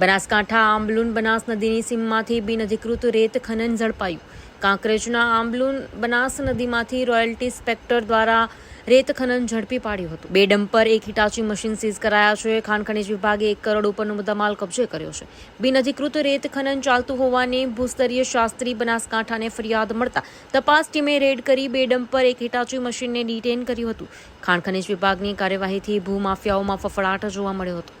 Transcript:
બનાસકાંઠા આંબલુન બનાસ નદીની સીમમાંથી બિનઅધિકૃત રેત ખનન ઝડપાયું. કાંકરેજના આંબલુન બનાસ નદીમાંથી રોયલ્ટી સ્પેક્ટર દ્વારા રેત ખનન ઝડપી પાડ્યું હતું. બે ડમ્પર, એક હિટાચી મશીન સીઝ કરાયા છે. ખાણ ખનીજ વિભાગે એક કરોડ ઉપરનો મુદ્દામાલ કબજે કર્યો છે. બિનઅધિકૃત રેત ખનન ચાલતું હોવાની ભૂસ્તરીય શાસ્ત્રી બનાસકાંઠાને ફરિયાદ મળતા તપાસ ટીમે રેડ કરી બે ડમ્પર, એક હિટાચી મશીનને ડિટેન કર્યું હતું. ખાણ ખનીજ વિભાગની કાર્યવાહીથી ભૂમાફિયાઓમાં ફફડાટ જોવા મળ્યો હતો.